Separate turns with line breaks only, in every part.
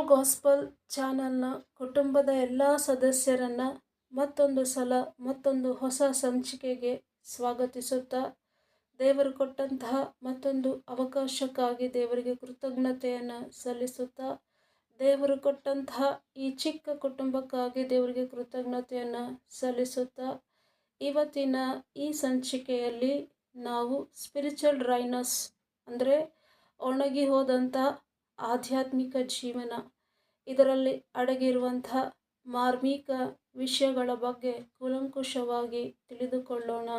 All gospel ಚಾನಲ್ನ ಕುಟುಂಬದ ಎಲ್ಲ ಸದಸ್ಯರನ್ನು ಮತ್ತೊಂದು ಸಲ ಮತ್ತೊಂದು ಹೊಸ ಸಂಚಿಕೆಗೆ ಸ್ವಾಗತಿಸುತ್ತಾ ದೇವರು ಕೊಟ್ಟಂತಹ ಮತ್ತೊಂದು ಅವಕಾಶಕ್ಕಾಗಿ ದೇವರಿಗೆ ಕೃತಜ್ಞತೆಯನ್ನು ಸಲ್ಲಿಸುತ್ತಾ ದೇವರು ಕೊಟ್ಟಂತಹ ಈ ಚಿಕ್ಕ ಕುಟುಂಬಕ್ಕಾಗಿ ದೇವರಿಗೆ ಕೃತಜ್ಞತೆಯನ್ನು ಸಲ್ಲಿಸುತ್ತಾ ಇವತ್ತಿನ ಈ ಸಂಚಿಕೆಯಲ್ಲಿ ನಾವು ಸ್ಪಿರಿಚುವಲ್ ಡ್ರೈನಸ್ ಅಂದರೆ ಒಣಗಿ ಹೋದಂಥ ಆಧ್ಯಾತ್ಮಿಕ ಜೀವನ. ಇದರಲ್ಲಿ ಅಡಗಿರುವಂಥ ಮಾರ್ಮಿಕ ವಿಷಯಗಳ ಬಗ್ಗೆ ಕೂಲಂಕುಷವಾಗಿ ತಿಳಿದುಕೊಳ್ಳೋಣ.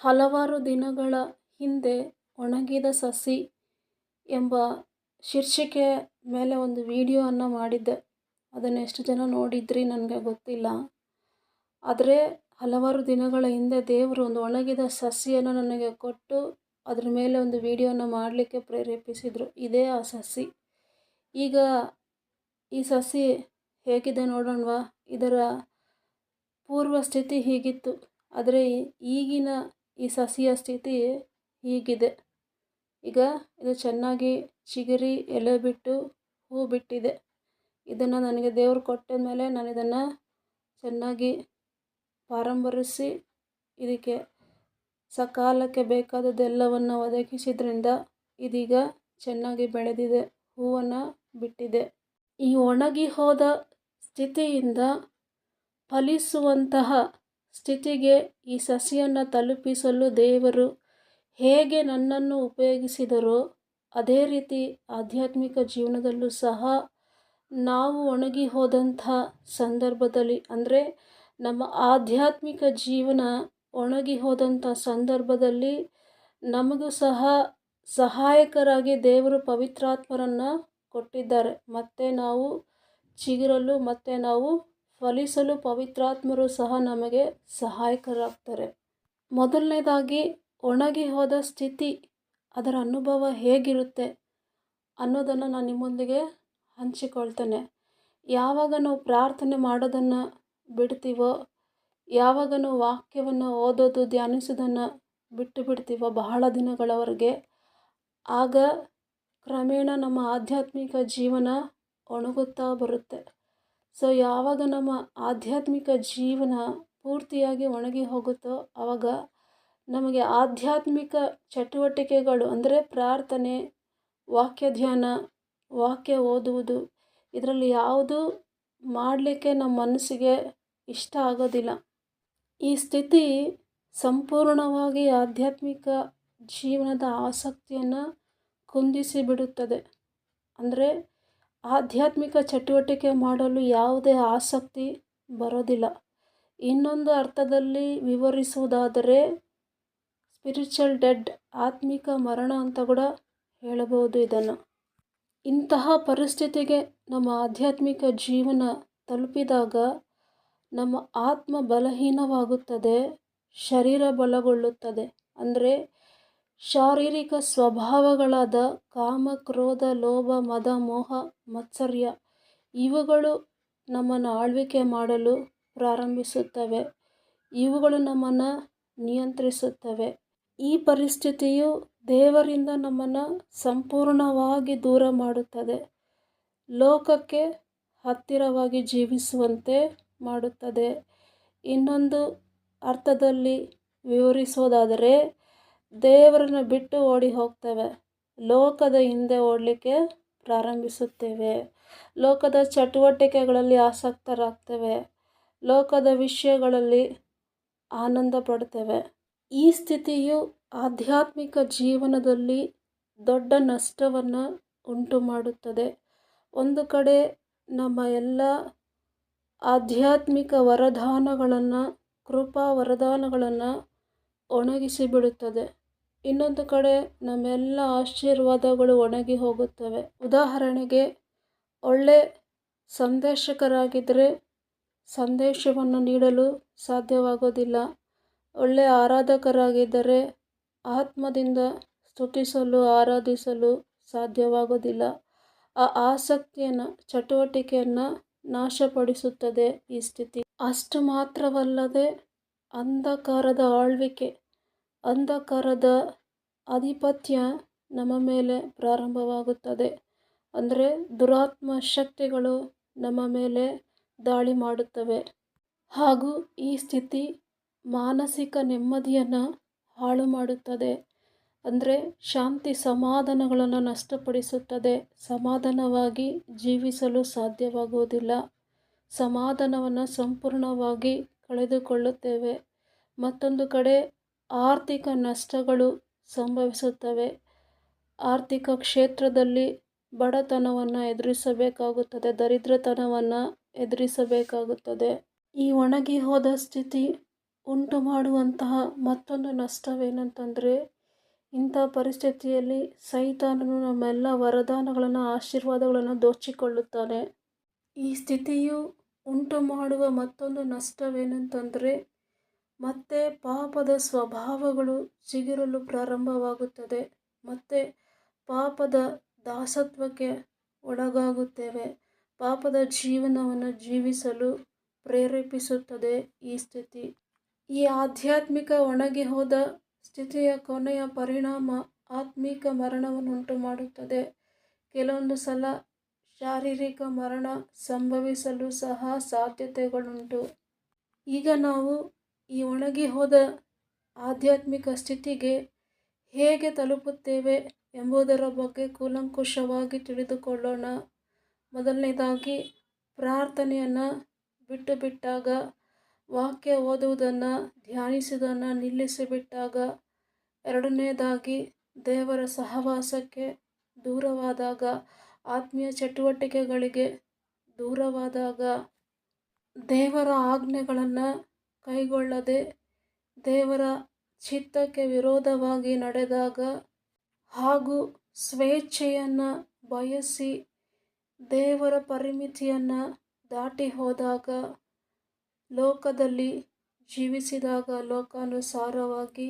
ಹಲವಾರು ದಿನಗಳ ಹಿಂದೆ ಒಣಗಿದ ಸಸಿ ಎಂಬ ಶೀರ್ಷಿಕೆ ಮೇಲೆ ಒಂದು ವಿಡಿಯೋವನ್ನು ಮಾಡಿದ್ದೆ. ಅದನ್ನು ಎಷ್ಟು ಜನ ನೋಡಿದ್ರಿ ನನಗೆ ಗೊತ್ತಿಲ್ಲ. ಆದರೆ ಹಲವಾರು ದಿನಗಳ ಹಿಂದೆ ದೇವರು ಒಂದು ಒಣಗಿದ ಸಸಿಯನ್ನು ನನಗೆ ಕೊಟ್ಟು ಅದ್ರ ಮೇಲೆ ಒಂದು ವಿಡಿಯೋನ ಮಾಡಲಿಕ್ಕೆ ಪ್ರೇರೇಪಿಸಿದರು. ಇದೇ ಆ ಸಸಿ. ಈಗ ಈ ಸಸಿ ಹೇಗಿದೆ ನೋಡೋಣವಾ? ಇದರ ಪೂರ್ವ ಸ್ಥಿತಿ ಹೀಗಿತ್ತು. ಆದರೆ ಈಗಿನ ಈ ಸಸಿಯ ಸ್ಥಿತಿ ಹೀಗಿದೆ. ಈಗ ಇದು ಚೆನ್ನಾಗಿ ಚಿಗುರಿ ಎಲೆ ಬಿಟ್ಟು ಹೂ ಬಿಟ್ಟಿದೆ. ಇದನ್ನು ನನಗೆ ದೇವರು ಕೊಟ್ಟ ಮೇಲೆ ನಾನು ಇದನ್ನು ಚೆನ್ನಾಗಿ ಪಾರಂಬರಿಸಿ ಇದಕ್ಕೆ ಸಕಾಲಕ್ಕೆ ಬೇಕಾದದ್ದೆಲ್ಲವನ್ನು ಒದಗಿಸಿದ್ರಿಂದ ಇದೀಗ ಚೆನ್ನಾಗಿ ಬೆಳೆದಿದೆ, ಹೂವನ್ನು ಬಿಟ್ಟಿದೆ. ಈ ಒಣಗಿ ಹೋದ ಸ್ಥಿತಿಯಿಂದ ಫಲಿಸುವಂತಹ ಸ್ಥಿತಿಗೆ ಈ ಸಸಿಯನ್ನು ತಲುಪಿಸಲು ದೇವರು ಹೇಗೆ ನನ್ನನ್ನು ಉಪಯೋಗಿಸಿದರೋ ಅದೇ ರೀತಿ ಆಧ್ಯಾತ್ಮಿಕ ಜೀವನದಲ್ಲೂ ಸಹ ನಾವು ಒಣಗಿ ಹೋದಂಥ ಸಂದರ್ಭದಲ್ಲಿ, ಅಂದರೆ ನಮ್ಮ ಆಧ್ಯಾತ್ಮಿಕ ಜೀವನ ಒಣಗಿ ಹೋದಂಥ ಸಂದರ್ಭದಲ್ಲಿ ನಮಗೂ ಸಹ ಸಹಾಯಕರಾಗಿ ದೇವರು ಪವಿತ್ರಾತ್ಮರನ್ನು ಕೊಟ್ಟಿದ್ದಾರೆ. ಮತ್ತು ನಾವು ಚಿಗಿರಲು, ಮತ್ತು ನಾವು ಫಲಿಸಲು ಪವಿತ್ರಾತ್ಮರು ಸಹ ನಮಗೆ ಸಹಾಯಕರಾಗ್ತಾರೆ. ಮೊದಲನೇದಾಗಿ, ಒಣಗಿ ಹೋದ ಸ್ಥಿತಿ ಅದರ ಅನುಭವ ಹೇಗಿರುತ್ತೆ ಅನ್ನೋದನ್ನು ನಾನು ನಿಮ್ಮೊಂದಿಗೆ ಹಂಚಿಕೊಳ್ತೇನೆ. ಯಾವಾಗ ನಾವು ಪ್ರಾರ್ಥನೆ ಮಾಡೋದನ್ನು ಬಿಡ್ತೀವೋ ಯಾವಾಗ ನಾವು ವಾಕ್ಯವನ್ನು ಓದೋದು, ಧ್ಯಾನಿಸೋದನ್ನು ಬಿಟ್ಟು ಬಿಡ್ತೀವೋ? ಬಹಳ ದಿನಗಳವರೆಗೆ. ಆಗ ಕ್ರಮೇಣ ನಮ್ಮ ಆಧ್ಯಾತ್ಮಿಕ ಜೀವನ ಒಣಗುತ್ತಾ ಬರುತ್ತೆ. ಸೊ ಯಾವಾಗ ನಮ್ಮ ಆಧ್ಯಾತ್ಮಿಕ ಜೀವನ ಪೂರ್ತಿಯಾಗಿ ಒಣಗಿ ಹೋಗುತ್ತೋ ಆವಾಗ ನಮಗೆ ಆಧ್ಯಾತ್ಮಿಕ ಚಟುವಟಿಕೆಗಳು, ಅಂದರೆ ಪ್ರಾರ್ಥನೆ, ವಾಕ್ಯ ಧ್ಯಾನ, ವಾಕ್ಯ ಓದುವುದು, ಇದರಲ್ಲಿ ಯಾವುದು ಮಾಡಲಿಕ್ಕೆ ನಮ್ಮ ಮನಸ್ಸಿಗೆ ಇಷ್ಟ ಆಗೋದಿಲ್ಲ. ಈ ಸ್ಥಿತಿ ಸಂಪೂರ್ಣವಾಗಿ ಆಧ್ಯಾತ್ಮಿಕ ಜೀವನದ ಆಸಕ್ತಿಯನ್ನು ಕುಂದಿಸಿ ಬಿಡುತ್ತದೆ ಅಂದರೆ ಆಧ್ಯಾತ್ಮಿಕ ಚಟುವಟಿಕೆ ಮಾಡಲು ಯಾವುದೇ ಆಸಕ್ತಿ ಬರೋದಿಲ್ಲ. ಇನ್ನೊಂದು ಅರ್ಥದಲ್ಲಿ ವಿವರಿಸುವುದಾದರೆ ಸ್ಪಿರಿಚುವಲ್ ಡೆಡ್ ಆತ್ಮಿಕ ಮರಣ ಅಂತ ಕೂಡ ಹೇಳಬಹುದು ಇದನ್ನು. ಇಂತಹ ಪರಿಸ್ಥಿತಿಗೆ ನಮ್ಮ ಆಧ್ಯಾತ್ಮಿಕ ಜೀವನ ತಲುಪಿದಾಗ ನಮ್ಮ ಆತ್ಮ ಬಲಹೀನವಾಗುತ್ತದೆ, ಶರೀರ ಬಲಗೊಳ್ಳುತ್ತದೆ. ಅಂದರೆ ಶಾರೀರಿಕ ಸ್ವಭಾವಗಳಾದ ಕಾಮ, ಕ್ರೋಧ, ಲೋಭ, ಮದ, ಮೋಹ, ಮತ್ಸರ್ಯ, ಇವುಗಳು ನಮ್ಮನ್ನು ಆಳ್ವಿಕೆ ಮಾಡಲು ಪ್ರಾರಂಭಿಸುತ್ತವೆ. ಇವುಗಳು ನಮ್ಮನ್ನು ನಿಯಂತ್ರಿಸುತ್ತವೆ. ಈ ಪರಿಸ್ಥಿತಿಯು ದೇವರಿಂದ ನಮ್ಮನ್ನು ಸಂಪೂರ್ಣವಾಗಿ ದೂರ ಮಾಡುತ್ತದೆ. ಲೋಕಕ್ಕೆ ಹತ್ತಿರವಾಗಿ ಜೀವಿಸುವಂತೆ ಮಾಡುತ್ತದೆ. ಇನ್ನೊಂದು ಅರ್ಥದಲ್ಲಿ ವಿವರಿಸೋದಾದರೆ ದೇವರನ್ನು ಬಿಟ್ಟು ಓಡಿ ಹೋಗ್ತೇವೆ ಲೋಕದ ಹಿಂದೆ ಓಡಲಿಕ್ಕೆ ಪ್ರಾರಂಭಿಸುತ್ತೇವೆ. ಲೋಕದ ಚಟುವಟಿಕೆಗಳಲ್ಲಿ ಆಸಕ್ತರಾಗ್ತೇವೆ. ಲೋಕದ ವಿಷಯಗಳಲ್ಲಿ ಆನಂದ ಪಡ್ತೇವೆ ಈ ಸ್ಥಿತಿಯು ಆಧ್ಯಾತ್ಮಿಕ ಜೀವನದಲ್ಲಿ ದೊಡ್ಡ ನಷ್ಟವನ್ನು ಉಂಟು ಮಾಡುತ್ತದೆ ಒಂದು ಕಡೆ ನಮ್ಮ ಎಲ್ಲ ಆಧ್ಯಾತ್ಮಿಕ ವರದಾನಗಳನ್ನು, ಕೃಪಾ ವರದಾನಗಳನ್ನು ಒಣಗಿಸಿ ಬಿಡುತ್ತದೆ ಇನ್ನೊಂದು ಕಡೆ ನಮ್ಮೆಲ್ಲ ಆಶೀರ್ವಾದಗಳು ಒಣಗಿ ಹೋಗುತ್ತವೆ. ಉದಾಹರಣೆಗೆ, ಒಳ್ಳೆ ಸಂದೇಶಕರಾಗಿದ್ದರೆ ಸಂದೇಶವನ್ನು ನೀಡಲು ಸಾಧ್ಯವಾಗೋದಿಲ್ಲ. ಒಳ್ಳೆ ಆರಾಧಕರಾಗಿದ್ದರೆ ಆತ್ಮದಿಂದ ಸ್ತುತಿಸಲು, ಆರಾಧಿಸಲು ಸಾಧ್ಯವಾಗೋದಿಲ್ಲ. ಆ ಆಸಕ್ತಿಯನ್ನು, ಚಟುವಟಿಕೆಯನ್ನು ನಾಶಪಡಿಸುತ್ತದೆ ಈ ಸ್ಥಿತಿ. ಅಷ್ಟು ಮಾತ್ರವಲ್ಲದೆ ಅಂಧಕಾರದ ಆಳ್ವಿಕೆ, ಅಂಧಕಾರದ ಆಧಿಪತ್ಯ ನಮ್ಮ ಮೇಲೆ ಪ್ರಾರಂಭವಾಗುತ್ತದೆ. ಅಂದರೆ ದುರಾತ್ಮ ಶಕ್ತಿಗಳು ನಮ್ಮ ಮೇಲೆ ದಾಳಿ ಮಾಡುತ್ತವೆ. ಹಾಗೂ ಈ ಸ್ಥಿತಿ ಮಾನಸಿಕ ನೆಮ್ಮದಿಯನ್ನು ಹಾಳು ಮಾಡುತ್ತದೆ ಅಂದರೆ ಶಾಂತಿ ಸಮಾಧಾನಗಳನ್ನು ನಷ್ಟಪಡಿಸುತ್ತದೆ. ಸಮಾಧಾನವಾಗಿ ಜೀವಿಸಲು ಸಾಧ್ಯವಾಗುವುದಿಲ್ಲ. ಸಮಾಧಾನವನ್ನು ಸಂಪೂರ್ಣವಾಗಿ ಕಳೆದುಕೊಳ್ಳುತ್ತೇವೆ. ಮತ್ತೊಂದು ಕಡೆ ಆರ್ಥಿಕ ನಷ್ಟಗಳು ಸಂಭವಿಸುತ್ತವೆ. ಆರ್ಥಿಕ ಕ್ಷೇತ್ರದಲ್ಲಿ ಬಡತನವನ್ನು ಎದುರಿಸಬೇಕಾಗುತ್ತದೆ. ದರಿದ್ರತನವನ್ನು ಎದುರಿಸಬೇಕಾಗುತ್ತದೆ. ಈ ಒಣಗಿ ಹೋದ ಸ್ಥಿತಿ ಉಂಟು ಮಾಡುವಂತಹ ಮತ್ತೊಂದು ನಷ್ಟವೇನಂತಂದರೆ ಇಂಥ ಪರಿಸ್ಥಿತಿಯಲ್ಲಿ ಸೈತಾನನು ನಮ್ಮೆಲ್ಲ ವರದಾನಗಳನ್ನು, ಆಶೀರ್ವಾದಗಳನ್ನು ದೋಚಿಕೊಳ್ಳುತ್ತಾನೆ. ಈ ಸ್ಥಿತಿಯು ಉಂಟು ಮಾಡುವ ಮತ್ತೊಂದು ನಷ್ಟವೇನಂತಂದರೆ, ಮತ್ತೆ ಪಾಪದ ಸ್ವಭಾವಗಳು ಚಿಗುರಲು ಪ್ರಾರಂಭವಾಗುತ್ತದೆ. ಮತ್ತು ಪಾಪದ ದಾಸತ್ವಕ್ಕೆ ಒಳಗಾಗುತ್ತೇವೆ. ಪಾಪದ ಜೀವನವನ್ನು ಜೀವಿಸಲು ಪ್ರೇರೇಪಿಸುತ್ತದೆ ಈ ಸ್ಥಿತಿ. ಈ ಆಧ್ಯಾತ್ಮಿಕ ಒಣಗಿ ಹೋದ ಸ್ಥಿತಿಯ ಕೊನೆಯ ಪರಿಣಾಮ ಆತ್ಮಿಕ ಮರಣವನ್ನುಂಟು ಮಾಡುತ್ತದೆ ಕೆಲವೊಂದು ಸಲ ಶಾರೀರಿಕ ಮರಣ ಸಂಭವಿಸಲು ಸಹ ಸಾಧ್ಯತೆಗಳುಂಟು. ಈಗ ನಾವು ಈ ಒಣಗಿ ಹೋದ ಆಧ್ಯಾತ್ಮಿಕ ಸ್ಥಿತಿಗೆ ಹೇಗೆ ತಲುಪುತ್ತೇವೆ ಎಂಬುದರ ಬಗ್ಗೆ ಕೂಲಂಕುಷವಾಗಿ ತಿಳಿದುಕೊಳ್ಳೋಣ. ಮೊದಲನೇದಾಗಿ ಪ್ರಾರ್ಥನೆಯನ್ನು ಬಿಟ್ಟು ಬಿಟ್ಟಾಗ ವಾಕ್ಯ ಓದುವುದನ್ನು ಧ್ಯಾನಿಸುವುದನ್ನು ನಿಲ್ಲಿಸಿಬಿಟ್ಟಾಗ ಎರಡನೇದಾಗಿ ದೇವರ ಸಹವಾಸಕ್ಕೆ ದೂರವಾದಾಗ, ಆತ್ಮೀಯ ಚಟುವಟಿಕೆಗಳಿಗೆ ದೂರವಾದಾಗ ದೇವರ ಆಜ್ಞೆಗಳನ್ನು ಕೈಗೊಳ್ಳದೆ ದೇವರ ಚಿತ್ತಕ್ಕೆ ವಿರೋಧವಾಗಿ ನಡೆದಾಗ ಹಾಗೂ ಸ್ವೇಚ್ಛೆಯನ್ನು ಬಯಸಿ ದೇವರ ಪರಿಮಿತಿಯನ್ನು ದಾಟಿ ಹೋದಾಗ ಲೋಕದಲ್ಲಿ ಜೀವಿಸಿದಾಗ ಲೋಕಾನುಸಾರವಾಗಿ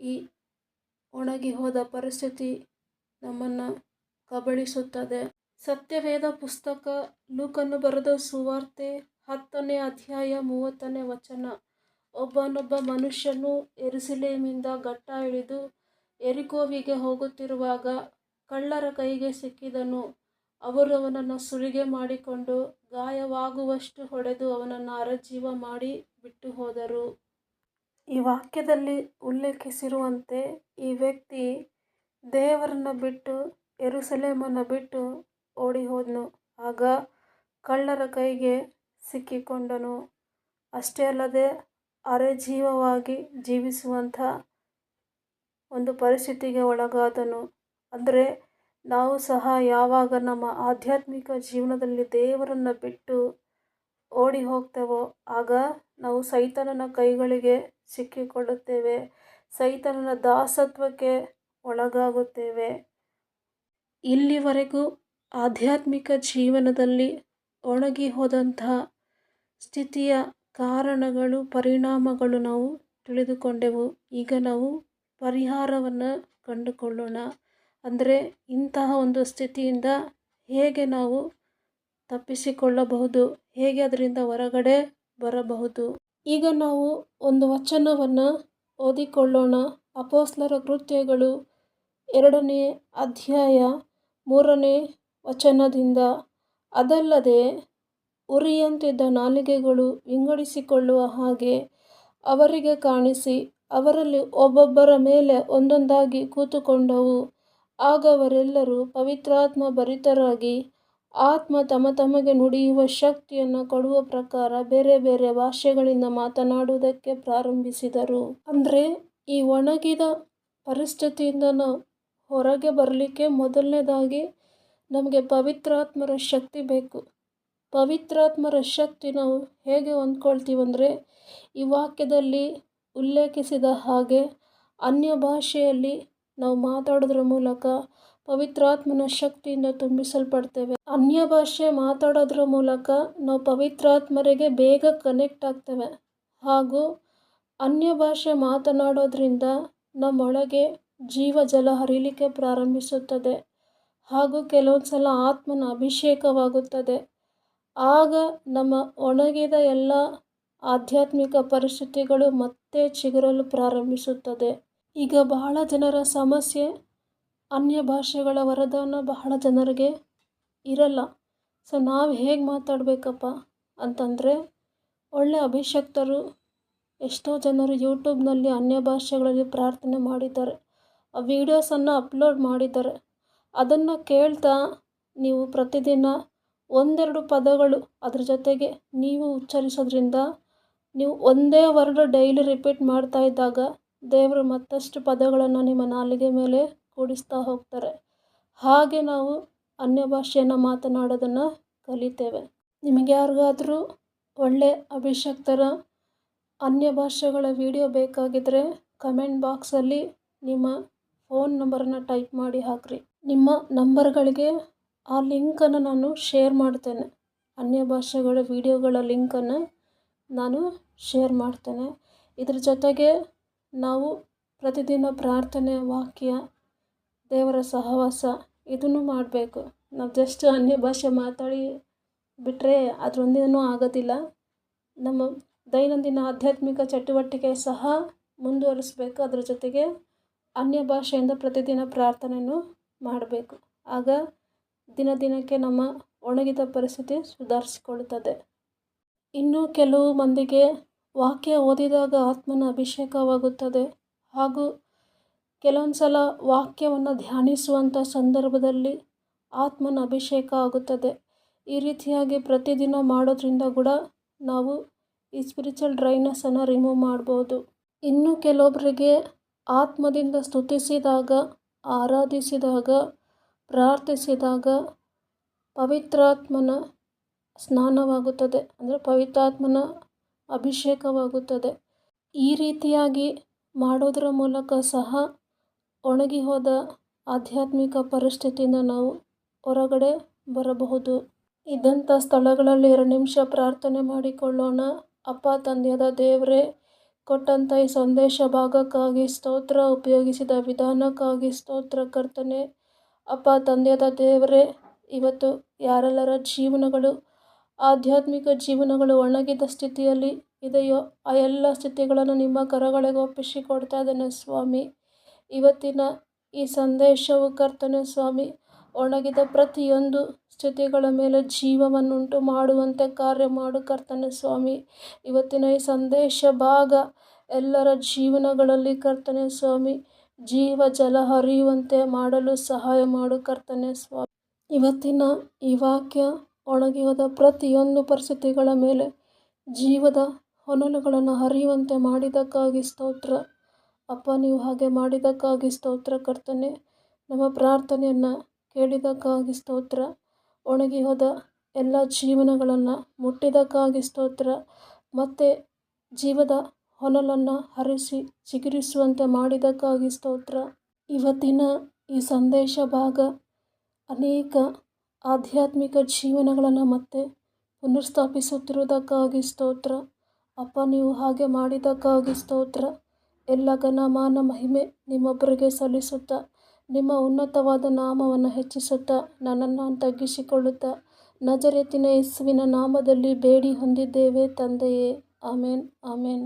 ಈ ಒಣಗಿ ಹೋದ ಪರಿಸ್ಥಿತಿ ನಮ್ಮನ್ನು ಕಬಳಿಸುತ್ತದೆ. ಸತ್ಯವೇದ ಪುಸ್ತಕ ಲೂಕನ್ನು ಬರೆದ ಸುವಾರ್ತೆ ಹತ್ತನೇ ಅಧ್ಯಾಯ ಮೂವತ್ತನೇ ವಚನ. ಒಬ್ಬನೊಬ್ಬ ಮನುಷ್ಯನು ಎರುಸಲೇಮಿಂದ ಘಟ್ಟ ಇಳಿದು ಎರಿಕೋವಿಗೆ ಹೋಗುತ್ತಿರುವಾಗ ಕಳ್ಳರ ಕೈಗೆ ಸಿಕ್ಕಿದನು. ಅವರು ಅವನನ್ನು ಸುಲಿಗೆ ಮಾಡಿಕೊಂಡು ಗಾಯವಾಗುವಷ್ಟು ಹೊಡೆದು ಅವನನ್ನು ಅರಜೀವ ಮಾಡಿ ಬಿಟ್ಟು ಹೋದರು. ಈ ವಾಕ್ಯದಲ್ಲಿ ಉಲ್ಲೇಖಿಸಿರುವಂತೆ, ಈ ವ್ಯಕ್ತಿ ದೇವರನ್ನು ಬಿಟ್ಟು ಎರುಸಲೇಮನ್ನು ಬಿಟ್ಟು ಓಡಿ ಹೋದನು ಆಗ ಕಳ್ಳರ ಕೈಗೆ ಸಿಕ್ಕಿಕೊಂಡನು. ಅಷ್ಟೇ ಅಲ್ಲದೆ ಅರೆಜೀವವಾಗಿ ಜೀವಿಸುವಂಥ ಒಂದು ಪರಿಸ್ಥಿತಿಗೆ ಒಳಗಾದನು. ಅಂದರೆ ನಾವು ಸಹ ಯಾವಾಗ ನಮ್ಮ ಆಧ್ಯಾತ್ಮಿಕ ಜೀವನದಲ್ಲಿ ದೇವರನ್ನು ಬಿಟ್ಟು ಓಡಿ ಹೋಗ್ತೇವೋ, ಆಗ ನಾವು ಸೈತಾನನ ಕೈಗಳಿಗೆ ಸಿಕ್ಕಿಕೊಳ್ಳುತ್ತೇವೆ. ಸೈತಾನನ ದಾಸತ್ವಕ್ಕೆ ಒಳಗಾಗುತ್ತೇವೆ. ಇಲ್ಲಿವರೆಗೂ ಆಧ್ಯಾತ್ಮಿಕ ಜೀವನದಲ್ಲಿ ಒಣಗಿ ಹೋದಂತಹ ಸ್ಥಿತಿಯ ಕಾರಣಗಳು, ಪರಿಣಾಮಗಳು ನಾವು ತಿಳಿದುಕೊಂಡೆವು. ಈಗ ನಾವು ಪರಿಹಾರವನ್ನು ಕಂಡುಕೊಳ್ಳೋಣ. ಅಂದರೆ ಇಂತಹ ಒಂದು ಸ್ಥಿತಿಯಿಂದ ಹೇಗೆ ನಾವು ತಪ್ಪಿಸಿಕೊಳ್ಳಬಹುದು, ಹೇಗೆ ಅದರಿಂದ ಹೊರಗಡೆ ಬರಬಹುದು? ಈಗ ನಾವು ಒಂದು ವಚನವನ್ನು ಓದಿಕೊಳ್ಳೋಣ. ಅಪೋಸ್ಲರ ಕೃತ್ಯಗಳು ಎರಡನೇ ಅಧ್ಯಾಯ ಮೂರನೇ ವಚನದಿಂದ, ಅದಲ್ಲದೆ ಉರಿಯಂತಿದ್ದ ನಾಲಿಗೆಗಳು ವಿಂಗಡಿಸಿಕೊಳ್ಳುವ ಹಾಗೆ ಅವರಿಗೆ ಕಾಣಿಸಿ, ಅವರಲ್ಲಿ ಒಬ್ಬೊಬ್ಬರ ಮೇಲೆ ಒಂದೊಂದಾಗಿ ಕೂತುಕೊಂಡವು. ಆಗ ಅವರೆಲ್ಲರೂ ಪವಿತ್ರಾತ್ಮ ಭರಿತರಾಗಿ ಆತ್ಮ ತಮ್ಮ ತಮಗೆ ನುಡಿಯುವ ಶಕ್ತಿಯನ್ನು ಕೊಡುವ ಪ್ರಕಾರ ಬೇರೆ ಬೇರೆ ಭಾಷೆಗಳಿಂದ ಮಾತನಾಡುವುದಕ್ಕೆ ಪ್ರಾರಂಭಿಸಿದರು. ಅಂದರೆ ಈ ಒಣಗಿದ ಪರಿಸ್ಥಿತಿಯಿಂದ ನಾವು ಹೊರಗೆ ಬರಲಿಕ್ಕೆ ಮೊದಲನೇದಾಗಿ ನಮಗೆ ಪವಿತ್ರಾತ್ಮರ ಶಕ್ತಿ ಬೇಕು. ಪವಿತ್ರಾತ್ಮರ ಶಕ್ತಿ ನಾವು ಹೇಗೆ ಹೊಂದ್ಕೊಳ್ತೀವಂದರೆ ಈ ವಾಕ್ಯದಲ್ಲಿ ಉಲ್ಲೇಖಿಸಿದ ಹಾಗೆ ಅನ್ಯ ಭಾಷೆಯಲ್ಲಿ ನಾವು ಮಾತಾಡೋದ್ರ ಮೂಲಕ ಪವಿತ್ರಾತ್ಮನ ಶಕ್ತಿಯಿಂದ ತುಂಬಿಸಲ್ಪಡ್ತೇವೆ. ಅನ್ಯ ಭಾಷೆ ಮಾತಾಡೋದ್ರ ಮೂಲಕ ನಾವು ಪವಿತ್ರಾತ್ಮರಿಗೆ ಬೇಗ ಕನೆಕ್ಟ್ ಆಗ್ತೇವೆ. ಹಾಗೂ ಅನ್ಯ ಭಾಷೆ ಮಾತನಾಡೋದ್ರಿಂದ ನಮ್ಮೊಳಗೆ ಜೀವ ಜಲ ಹರಿಲಿಕ್ಕೆ ಪ್ರಾರಂಭಿಸುತ್ತದೆ. ಹಾಗೂ ಕೆಲವೊಂದು ಸಲ ಆತ್ಮನ ಅಭಿಷೇಕವಾಗುತ್ತದೆ. ಆಗ ನಮ್ಮ ಒಣಗಿದ ಎಲ್ಲ ಆಧ್ಯಾತ್ಮಿಕ ಪರಿಸ್ಥಿತಿಗಳು ಮತ್ತೆ ಚಿಗುರಲು ಪ್ರಾರಂಭಿಸುತ್ತದೆ. ಈಗ ಬಹಳ ಜನರ ಸಮಸ್ಯೆ ಅನ್ಯ ಭಾಷೆಗಳ ವರದಾನ ಬಹಳ ಜನರಿಗೆ ಇರಲ್ಲ. ಸೊ, ನಾವು ಹೇಗೆ ಮಾತಾಡಬೇಕಪ್ಪ ಅಂತಂದರೆ, ಒಳ್ಳೆ ಅಭಿಷಕ್ತರು ಎಷ್ಟೋ ಜನರು ಯೂಟ್ಯೂಬ್ನಲ್ಲಿ ಅನ್ಯ ಭಾಷೆಗಳಲ್ಲಿ ಪ್ರಾರ್ಥನೆ ಮಾಡಿದ್ದಾರೆ. ಆ ವೀಡಿಯೋಸನ್ನು ಅಪ್ಲೋಡ್ ಮಾಡಿದ್ದಾರೆ. ಅದನ್ನು ಕೇಳ್ತಾ ನೀವು ಪ್ರತಿದಿನ ಒಂದೆರಡು ಪದಗಳು ಅದ್ರ ಜೊತೆಗೆ ನೀವು ಉಚ್ಚರಿಸೋದ್ರಿಂದ ನೀವು ಒಂದೇ ವರ್ಡ್ ಡೈಲಿ ರಿಪೀಟ್ ಮಾಡ್ತಾ ಇದ್ದಾಗ ದೇವರು ಮತ್ತಷ್ಟು ಪದಗಳನ್ನು ನಿಮ್ಮ ನಾಲಿಗೆ ಮೇಲೆ ಕೂಡಿಸ್ತಾ ಹೋಗ್ತಾರೆ. ಹಾಗೆ ನಾವು ಅನ್ಯ ಭಾಷೆಯನ್ನು ಮಾತನಾಡೋದನ್ನು ಕಲಿತೇವೆ. ನಿಮಗೆ ಯಾರಿಗಾದರೂ ಒಳ್ಳೆ ಅಭಿಷಕ್ತರ ಅನ್ಯ ಭಾಷೆಗಳ ವಿಡಿಯೋ ಬೇಕಾಗಿದ್ದರೆ ಕಮೆಂಟ್ ಬಾಕ್ಸಲ್ಲಿ ನಿಮ್ಮ ಫೋನ್ ನಂಬರನ್ನು ಟೈಪ್ ಮಾಡಿ ಹಾಕಿರಿ. ನಿಮ್ಮ ನಂಬರ್ಗಳಿಗೆ ಆ ಲಿಂಕನ್ನು ನಾನು ಶೇರ್ ಮಾಡ್ತೇನೆ. ಅನ್ಯ ಭಾಷೆಗಳ ವಿಡಿಯೋಗಳ ಲಿಂಕನ್ನು ನಾನು ಶೇರ್ ಮಾಡ್ತೇನೆ. ಇದ್ರ ಜೊತೆಗೆ ನಾವು ಪ್ರತಿದಿನ ಪ್ರಾರ್ಥನೆ, ವಾಕ್ಯ, ದೇವರ ಸಹವಾಸ ಇದನ್ನು ಮಾಡಬೇಕು. ನಾವು ಜಸ್ಟ್ ಅನ್ಯ ಭಾಷೆ ಮಾತಾಡಿ ಬಿಟ್ಟರೆ ಅದರೊಂದಿನೂ ಆಗೋದಿಲ್ಲ. ನಮ್ಮ ದೈನಂದಿನ ಆಧ್ಯಾತ್ಮಿಕ ಚಟುವಟಿಕೆ ಸಹ ಮುಂದುವರಿಸಬೇಕು. ಅದ್ರ ಜೊತೆಗೆ ಅನ್ಯ ಭಾಷೆಯಿಂದ ಪ್ರತಿದಿನ ಪ್ರಾರ್ಥನೆಯನ್ನು ಮಾಡಬೇಕು. ಆಗ ದಿನ ದಿನಕ್ಕೆ ನಮ್ಮ ಒಣಗಿದ ಪರಿಸ್ಥಿತಿ ಸುಧಾರಿಸಿಕೊಳ್ಳುತ್ತದೆ. ಇನ್ನೂ ಕೆಲವು ಮಂದಿಗೆ ವಾಕ್ಯ ಓದಿದಾಗ ಆತ್ಮನ ಅಭಿಷೇಕವಾಗುತ್ತದೆ. ಹಾಗೂ ಕೆಲವೊಂದು ಸಲ ವಾಕ್ಯವನ್ನು ಧ್ಯಾನಿಸುವಂಥ ಸಂದರ್ಭದಲ್ಲಿ ಆತ್ಮನ ಅಭಿಷೇಕ ಆಗುತ್ತದೆ. ಈ ರೀತಿಯಾಗಿ ಪ್ರತಿದಿನ ಮಾಡೋದ್ರಿಂದ ಕೂಡ ನಾವು ಈ ಸ್ಪಿರಿಚುವಲ್ ಡ್ರೈನೆಸ್ಸನ್ನು ರಿಮೂವ್ ಮಾಡ್ಬೋದು. ಇನ್ನು ಕೆಲವೊಬ್ಬರಿಗೆ ಆತ್ಮದಿಂದ ಸ್ತುತಿಸಿದಾಗ, ಆರಾಧಿಸಿದಾಗ, ಪ್ರಾರ್ಥಿಸಿದಾಗ ಪವಿತ್ರಾತ್ಮನ ಸ್ನಾನವಾಗುತ್ತದೆ. ಅಂದರೆ ಪವಿತ್ರಾತ್ಮನ ಅಭಿಷೇಕವಾಗುತ್ತದೆ. ಈ ರೀತಿಯಾಗಿ ಮಾಡೋದರ ಮೂಲಕ ಸಹ ಒಣಗಿ ಹೋದ ಆಧ್ಯಾತ್ಮಿಕ ಪರಿಸ್ಥಿತಿಯಿಂದ ನಾವು ಹೊರಗಡೆ ಬರಬಹುದು. ಇದ್ದಂಥ ಸ್ಥಳಗಳಲ್ಲಿ ಎರಡು ನಿಮಿಷ ಪ್ರಾರ್ಥನೆ ಮಾಡಿಕೊಳ್ಳೋಣ. ಅಪ್ಪ, ತಂದೆಯಾದ ದೇವರೇ, ಕೊಟ್ಟಂಥ ಈ ಸಂದೇಶ ಭಾಗಕ್ಕಾಗಿ ಸ್ತೋತ್ರ, ಉಪಯೋಗಿಸಿದ ವಿಧಾನಕ್ಕಾಗಿ ಸ್ತೋತ್ರ ಕರ್ತನೆ. ಅಪ್ಪ, ತಂದೆಯಾದ ದೇವರೇ, ಇವತ್ತು ಯಾರೆಲ್ಲರ ಜೀವನಗಳು ಆಧ್ಯಾತ್ಮಿಕ ಜೀವನಗಳು ಒಣಗಿದ ಸ್ಥಿತಿಯಲ್ಲಿ ಇದೆಯೋ, ಆ ಎಲ್ಲ ಸ್ಥಿತಿಗಳನ್ನು ನಿಮ್ಮ ಕರಗಳಿಗೆ ಒಪ್ಪಿಸಿ ಕೊಡ್ತಾ ಇದ್ದೇನೆ ಸ್ವಾಮಿ. ಇವತ್ತಿನ ಈ ಸಂದೇಶವು ಕರ್ತನೆ ಸ್ವಾಮಿ, ಒಣಗಿದ ಪ್ರತಿಯೊಂದು ಸ್ಥಿತಿಗಳ ಮೇಲೆ ಜೀವವನ್ನುಂಟು ಮಾಡುವಂತೆ ಕಾರ್ಯ ಮಾಡು ಕರ್ತನೆ ಸ್ವಾಮಿ. ಇವತ್ತಿನ ಈ ಸಂದೇಶ ಭಾಗ ಎಲ್ಲರ ಜೀವನಗಳಲ್ಲಿ ಕರ್ತನೆ ಸ್ವಾಮಿ, ಜೀವ ಜಲ ಹರಿಯುವಂತೆ ಮಾಡಲು ಸಹಾಯ ಮಾಡು ಕರ್ತನೆ ಸ್ವಾಮಿ. ಇವತ್ತಿನ ಈ ವಾಕ್ಯ ಒಣಗಿ ಹೋದ ಪ್ರತಿಯೊಂದು ಪರಿಸ್ಥಿತಿಗಳ ಮೇಲೆ ಜೀವದ ಹೊನಲುಗಳನ್ನು ಹರಿಯುವಂತೆ ಮಾಡಿದ್ದಕ್ಕಾಗಿ ಸ್ತೋತ್ರ. ಅಪ್ಪ, ನೀವು ಹಾಗೆ ಮಾಡಿದ್ದಕ್ಕಾಗಿ ಸ್ತೋತ್ರ. ಕರ್ತನೆ, ನಮ್ಮ ಪ್ರಾರ್ಥನೆಯನ್ನು ಕೇಳಿದ್ದಕ್ಕಾಗಿ ಸ್ತೋತ್ರ. ಒಣಗಿ ಹೋದ ಎಲ್ಲ ಜೀವನಗಳನ್ನು ಮುಟ್ಟಿದ್ದಕ್ಕಾಗಿ ಸ್ತೋತ್ರ. ಮತ್ತು ಜೀವದ ಹೊನಲನ್ನು ಹರಿಸಿ ಚಿಗುರಿಸುವಂತೆ ಮಾಡಿದ್ದಕ್ಕಾಗಿ ಸ್ತೋತ್ರ. ಇವತ್ತಿನ ಈ ಸಂದೇಶ ಭಾಗ ಅನೇಕ ಆಧ್ಯಾತ್ಮಿಕ ಜೀವನಗಳನ್ನು ಮತ್ತೆ ಪುನರ್ಸ್ಥಾಪಿಸುತ್ತಿರುವುದಕ್ಕಾಗಿ ಸ್ತೋತ್ರ. ಅಪ್ಪ, ನೀವು ಹಾಗೆ ಮಾಡಿದ್ದಕ್ಕಾಗಿ ಸ್ತೋತ್ರ. ಎಲ್ಲ ಘನಮಾನ ಮಹಿಮೆ ನಿಮ್ಮೊಬ್ಬರಿಗೆ ಸಲ್ಲಿಸುತ್ತಾ, ನಿಮ್ಮ ಉನ್ನತವಾದ ನಾಮವನ್ನು ಹೆಚ್ಚಿಸುತ್ತಾ, ನನ್ನನ್ನು ತಗ್ಗಿಸಿಕೊಳ್ಳುತ್ತಾ, ನಜರೆತಿನ ಯೇಸುವಿನ ನಾಮದಲ್ಲಿ ಬೇಡಿ ಹೊಂದಿದ್ದೇವೆ ತಂದೆಯೇ. ಆಮೇನ್ ಆಮೇನ್.